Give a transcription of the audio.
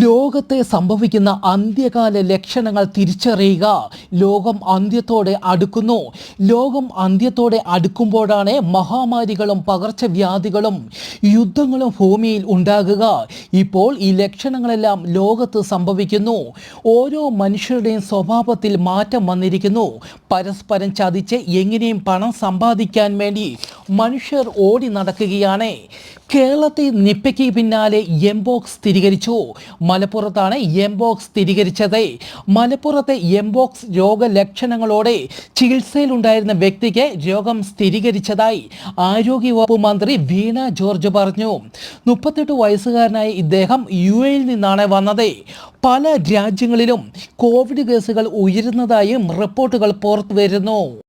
ലോകത്തെ സംഭവിക്കുന്ന അന്ത്യകാല ലക്ഷണങ്ങൾ തിരിച്ചറിയുക. ലോകം അന്ത്യത്തോടെ അടുക്കുന്നു. ലോകം അന്ത്യത്തോടെ അടുക്കുമ്പോഴാണ് മഹാമാരികളും പകർച്ചവ്യാധികളും യുദ്ധങ്ങളും ഭൂമിയിൽ ഉണ്ടാകുക. ഇപ്പോൾ ഈ ലക്ഷണങ്ങളെല്ലാം ലോകത്ത് സംഭവിക്കുന്നു. ഓരോ മനുഷ്യരുടെയും സ്വഭാവത്തിൽ മാറ്റം വന്നിരിക്കുന്നു. പരസ്പരം ചതിച്ച് എങ്ങനെയും പണം സമ്പാദിക്കാൻ വേണ്ടി മനുഷ്യർ ഓടി നടക്കുകയാണ്. കേരളത്തിൽ നിപ്പയ്ക്ക് പിന്നാലെ എംബോക്സ് സ്ഥിരീകരിച്ചു. മലപ്പുറത്താണ് എംബോക്സ് സ്ഥിരീകരിച്ചത്. മലപ്പുറത്തെ എംബോക്സ് രോഗലക്ഷണങ്ങളോടെ ചികിത്സയിലുണ്ടായിരുന്ന വ്യക്തിക്ക് രോഗം സ്ഥിരീകരിച്ചതായി ആരോഗ്യവകുപ്പ് മന്ത്രി വീണ ജോർജ് പറഞ്ഞു. മുപ്പത്തെട്ട് വയസ്സുകാരനായ ഇദ്ദേഹം യു എയിൽ നിന്നാണ് വന്നത്. പല രാജ്യങ്ങളിലും കോവിഡ് കേസുകൾ ഉയരുന്നതായും റിപ്പോർട്ടുകൾ പുറത്തു വരുന്നു